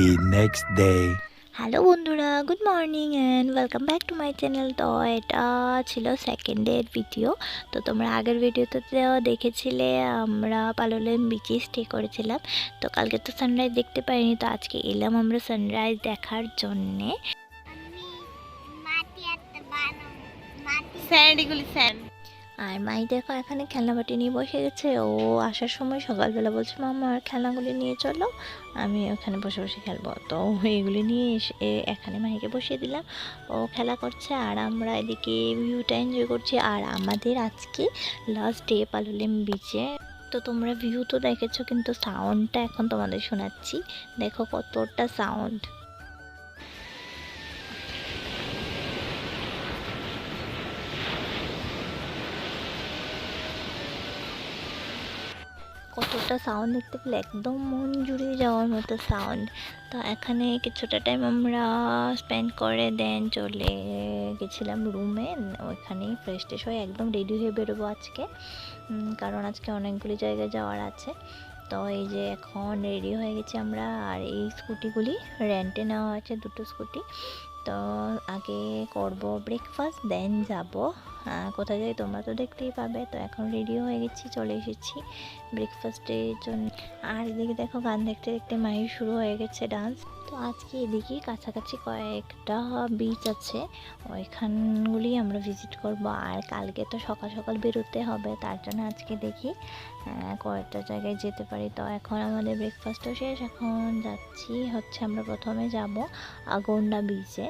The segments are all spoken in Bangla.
the next day. হ্যালো বন্ধুরা good morning and welcome back to my channel তো এটা ছিল সেকেন্ড ডের ভিডিও তো তোমরা আগের ভিডিওতে দেখেছিলে আমরা পালোলেন বিচে স্টে করেছিলাম। তো কালকে তো সানরাইজ দেখতে পাইনি তো আজকে এলাম আমরা সানরাইজ দেখার জন্যে। স্যান্ড এগুলি স্যান্ড। আর মাই দেখো এখানে খেলনাবাটি নিয়ে বসে গেছে। ও আসার সময় সকালবেলা বলছে মামা খেলনাগুলি নিয়ে চলো, আমি ওখানে বসে বসে খেলব। তো এগুলি নিয়ে এসে এখানে মাইকে বসিয়ে দিলাম। ও খেলা করছে আর আমরা এদিকে ভিউটা এনজয় করছি। আর আমাদের আজকে লাস্ট ডে পালুলেম বিচে তো তোমরা ভিউ তো দেখেছ, কিন্তু সাউন্ডটা এখন তোমাদের শোনাচ্ছি। দেখো কতটা সাউন্ড কতটা সাউন্ড দেখতে পেলে একদম মন জুড়িয়ে যাওয়ার মতো সাউন্ড তো এখানে কিছুটা টাইম আমরা স্পেন্ড করে দেন চলে গেছিলাম রুমে ওইখানেই ফ্রেশ ট্রেশ হয়ে একদম রেডি হয়ে বেরোবো আজকে। কারণ আজকে অনেকগুলি জায়গায় যাওয়ার আছে। তো এই যে এখন রেডি হয়ে গেছি আমরা, আর এই স্কুটিগুলি রেন্টে নেওয়া আছে দুটো স্কুটি তো আগে করব ব্রেকফাস্ট দেন যাব। কোথায় যাই তোমরা তো দেখতেই পাবে। তো এখন রেডি হয়ে গেছি, চলে এসেছি ব্রেকফাস্টের জন্য। আর এদিকে দেখো গান দেখতে দেখতে মায়ের শুরু হয়ে গেছে ডান্স তো আজকে এদিকে কাছাকাছি কয়েকটা বিচ আছে। ওইখানগুলি আমরা ভিজিট করব। আর কালকে তো সকাল সকাল বেরোতে হবে, তার জন্য আজকে দেখি কয়েকটা জায়গায় যেতে পারি। তো এখন আমাদের ব্রেকফাস্টও শেষ, এখন যাচ্ছি, হচ্ছে আমরা প্রথমে যাব আগন্ডা বিচে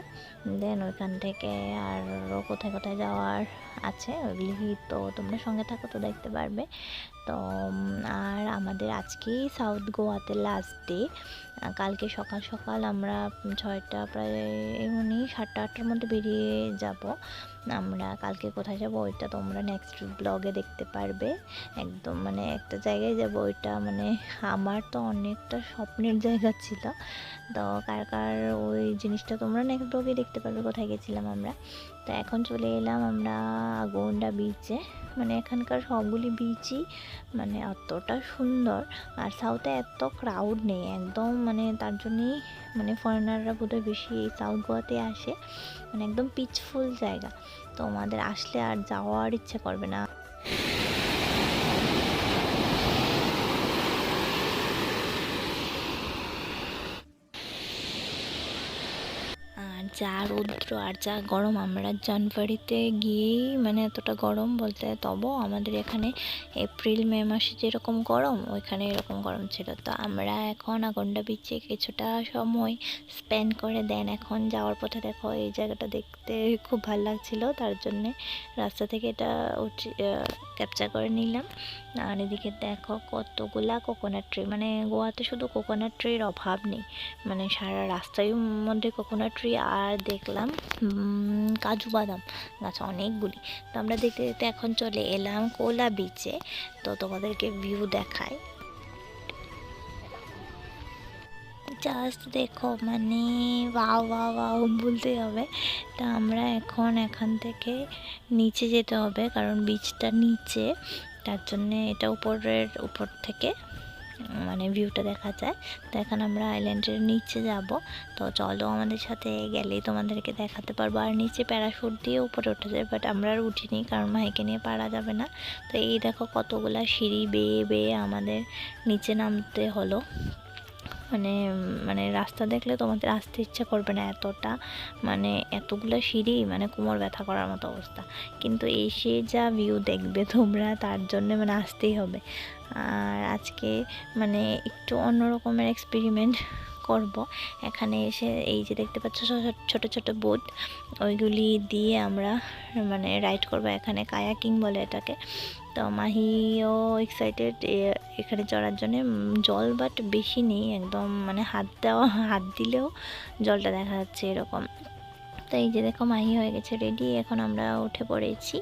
দেন ওইখান থেকে আরও কোথায় কোথায় যাওয়ার আছে ওইগুলি তো তোমরা সঙ্গে থাকো তো দেখতে পারবে। তো আর আমাদের আজকেই সাউথ গোয়াতে লাস্ট ডে কালকে সকাল সকাল আমরা ছয়টা, প্রায় এমনি সাতটা, আটটার মধ্যে বেরিয়ে যাব। আমরা কালকে কোথায় যাব, ওইটা তোমরা নেক্সট ব্লগে দেখতে পারবে। একদম মানে একটা জায়গায় যাব, ওইটা মানে আমার তো অনেকটা স্বপ্নের জায়গা ছিল। তো কার কার ওই জিনিসটা তোমরা নেক্সট ব্লগে দেখতে পারবে, কোথায় গেছিলাম আমরা। তো এখন চলে এলাম আমরা আগন্ডা বিচে মানে এখানকার সবগুলি বিচই মানে অতটা সুন্দর, আর সাউথে এত ক্রাউড নেই, একদম মানে তার জন্যই মানে ফরেনাররা বোধহয় বেশি এই সাউথ গোয়াতে আসে। মানে একদম পিচফুল জায়গা। তো আমাদের আসলে আর যাওয়ার ইচ্ছে করবে না আর যা রৌদ্র আর যা গরম, আমরা জানুয়ারিতে গিয়েই মানে এতটা গরম বলতে তবুও আমাদের এখানে এপ্রিল, মে মাসে যেরকম গরম, ওইখানে এরকম গরম ছিল। তো আমরা এখন আগন্ডা বিচে কিছুটা সময় স্পেন্ড করে দেন। এখন যাওয়ার পথে দেখো এই জায়গাটা দেখতে খুব ভালো লাগছিল, তার জন্যে রাস্তা থেকে এটা ক্যাপচার করে নিলাম। আর এদিকে দেখো কতগুলা কোকোনাট ট্রি মানে গোয়াতে শুধু কোকোনাট ট্রির অভাব নেই মানে সারা রাস্তার মধ্যে কোকোনাট ট্রি আর দেখলাম উম, কাজু বাদাম গাছ অনেকগুলি। তো আমরা দেখতে দেখতে এখন চলে এলাম কোলা বিচে তো তোমাদেরকে ভিউ দেখায় জাস্ট দেখো মানে ওয়াও ওয়াও ওয়াও বলতে হবে। তা আমরা এখন এখান থেকে নিচে যেতে হবে কারণ বিচটা নিচে। তার জন্যে এটা উপরের উপর থেকে মানে ভিউটা দেখা যায়। তো এখন আমরা আইল্যান্ডের নিচে যাব। তো চলো আমাদের সাথে গেলেই তোমাদেরকে দেখাতে পারব। আর নিচে প্যারাশুট দিয়ে উপরে উঠে যায় বাট আমরা আর উঠিনি কারণ মাইকে নিয়ে পারা যাবে না। তো এই দেখো কতগুলা সিঁড়ি বেয়ে বেয়ে আমাদের নিচে নামতে হলো। মানে মানে রাস্তা দেখলে তোমাদের আসতে ইচ্ছা করবে না এতটা। মানে এতগুলো সিঁড়ি মানে কোমর ব্যথা করার মতো অবস্থা। কিন্তু এসে যা ভিউ দেখবে তোমরা, তার জন্য মানে আসতেই হবে। আর আজকে মানে একটু অন্য রকমের এক্সপেরিমেন্ট করব। এখানে এসে এই যে দেখতে পাচ্ছ, ছোট ছোট বোট ওইগুলি দিয়ে আমরা মানে রাইড করব এখানে কায়াকিং বলে এটাকে। তো মাহিও এক্সাইটেড এখানে চড়ার জন্য জল বাট বেশি নেই, একদম মানে হাত দেওয়া, হাত দিলেও জলটা দেখা যাচ্ছে এরকম। তো এই যে দেখো মাহি হয়ে গেছে রেডি এখন আমরা উঠে পড়েছি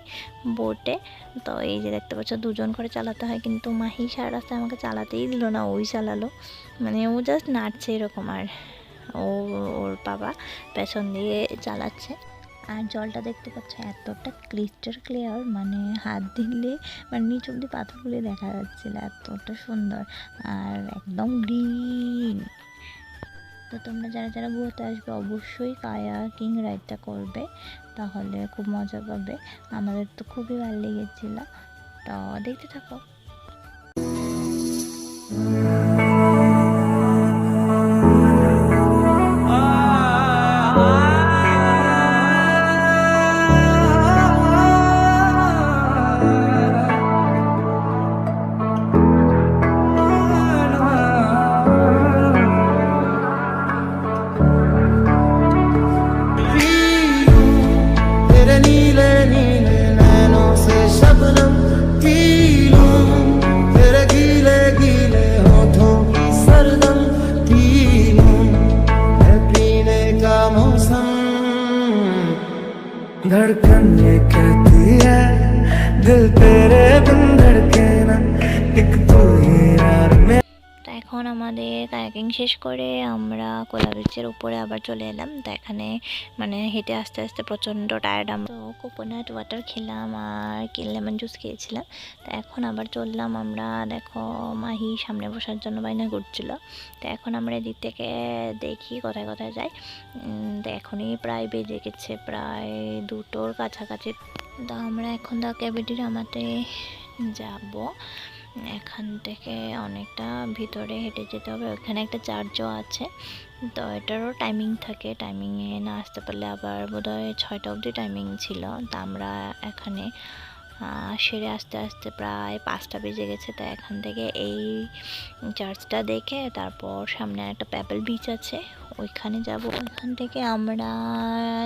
বোটে তো এই যে দেখতে পাচ্ছ, দুজন করে চালাতে হয়, কিন্তু মাহি সারা রাস্তায় আমাকে চালাতেই দিল না, ওই চালালো। মানে ও জাস্ট নাচছে এরকম আর, ও, ওর বাবা পেছন দিয়ে চালাচ্ছে। আর জলটা দেখতে পাচ্ছ, এতটা ক্রিস্টাল ক্লিয়ার মানে হাত দিলে মানে নিচ অব্দি পাথরগুলি দেখা যাচ্ছিল, এতটা সুন্দর। আর একদম গ্রিন তো তোমরা যারা যারা ঘুরতে আসবে, অবশ্যই কায়া কিং রাইডটা করবে। তাহলে খুব মজা পাবে। আমাদের তো খুবই ভালো লেগেছিলো। তো দেখতে থাকো। கண்ணே এখন আমাদের কায়াকিং শেষ করে আমরা কোলা ব্রিজের উপরে আবার চলে এলাম। তো এখানে মানে হেঁটে আস্তে আস্তে প্রচণ্ড টায়ার্ড আমরা। তো কোকোনাট ওয়াটার খেলাম আর লেমন জুস খেয়েছিলাম। তো এখন আবার চললাম আমরা, দেখো মাহি সামনে বসার জন্য বাইনা ঘুরছিল তো এখন আমরা এদিক থেকে দেখি কোথায় কোথায় যাই। তো এখনই প্রায় বেজে গেছে, প্রায় দুটোর কাছাকাছি। তো আমরা এখন দা ক্যাবিটির আমাতে যাব। এখান থেকে অনেকটা ভিতরে হেঁটে যেতে হবে। ওখানে একটা চার্জও আছে। তো এটারও টাইমিং থাকে। টাইমিংয়ে না আসতে পারলে আবার বোধহয় ছয়টা অবধি টাইমিং ছিল। তা আমরা এখানে সেরে আস্তে আস্তে প্রায় পাঁচটা বেজে গেছে। তো এখান থেকে এই চার্চটা দেখে তারপর সামনে একটা প্যাপেল বিচ আছে। ওইখানে যাব। ওইখান থেকে আমরা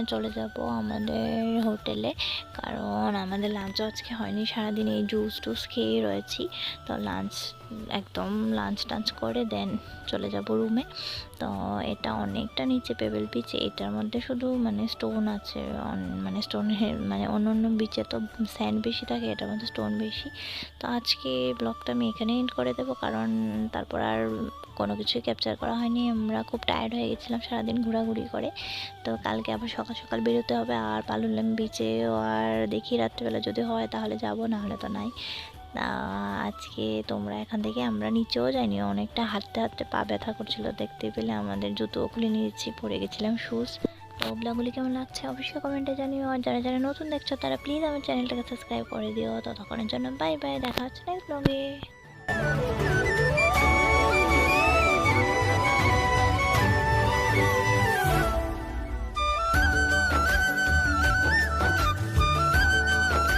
চলে যাব আমাদের হোটেলে। কারণ আমাদের লাঞ্চ আজকে হয়নি, সারাদিন এই জুস টুস খেয়েই রয়েছি। তো লাঞ্চ একদম লাঞ্চ টাঞ্চ করে দেন চলে যাব রুমে তো এটা অনেকটা নিচে পেবেল বিচ এটার মধ্যে শুধু মানে স্টোন আছে মানে স্টোনের মানে অন্য অন্য বিচে তো স্যান্ড বেশি থাকে, এটার মধ্যে স্টোন বেশি। তো আজকে ব্লগটা আমি এখানে এন্ড করে দেবো, কারণ তারপর আর কোনো কিছুই ক্যাপচার করা হয়নি। আমরা খুব টায়ার্ড হয়ে গেছিলাম সারাদিন ঘোরাঘুরি করে। তো কালকে আবার সকাল সকাল বেরোতে হবে, আর পালুলাম বিচেও আর দেখি রাত্রিবেলা যদি হয় তাহলে যাব, না হলে তো নাই। আজকে তোমরা এখান থেকে আমরা নিচেও যাইনি। অনেকটা হাঁটতে হাঁটতে পা ব্যথা করছিল, দেখতে পেলে আমাদের জুতোও খুলে নিয়েছি পরে গেছিলাম শুজ তো কেমন লাগছে অবশ্যই কমেন্টে জানিও। আর যারা যারা নতুন দেখছ, তারা প্লিজ আমার চ্যানেলটাকে সাবস্ক্রাইব করে দিও। ততক্ষণের জন্য বাই বাই দেখা হচ্ছে নেক্সট ব্লগে